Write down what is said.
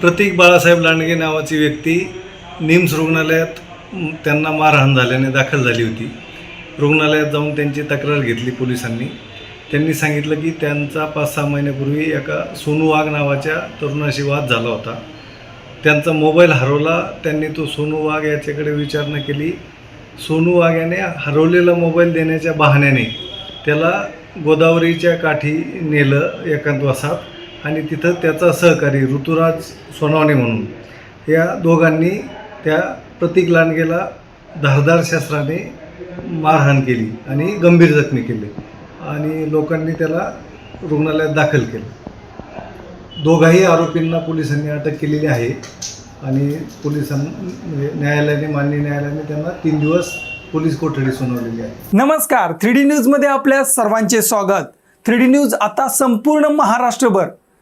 प्रतीक बाळासाहेब लांडगे नावाची व्यक्ती निम्स रुग्णालयात त्यांना मारहाण झाल्याने दाखल झाली होती. रुग्णालयात जाऊन त्यांची तक्रार घेतली पोलिसांनी. त्यांनी सांगितलं की त्यांचा पाच सहा महिन्यापूर्वी एका सोनू वाघ नावाच्या तरुणाशी वाद झाला होता. त्यांचा मोबाईल हरवला त्यांनी तो सोनू वाघ याच्याकडे विचारणा केली. सोनू वाघ याने हरवलेला मोबाईल देण्याच्या बहाण्याने त्याला गोदावरीच्या काठी नेलं एकांतवासात आणि तिथं त्याचा सहकारी ऋतुराज सोनावणे म्हणून. या दोघांनी त्या प्रतीक लांडगेला धारदार शस्त्राने मारहाण केली आणि गंभीर जखमी केले आणि लोकांनी त्याला रुग्णालयात दाखल केलं. दोघाही आरोपींना पोलिसांनी अटक केलेली आहे आणि पोलिसां म्हणजे न्यायालयाने माननीय न्यायालयाने त्यांना तीन दिवस पोलीस कोठडी सुनावलेली आहे. नमस्कार थ्री डी न्यूजमध्ये आपल्या सर्वांचे स्वागत. थ्री डी न्यूज आता संपूर्ण महाराष्ट्रभर.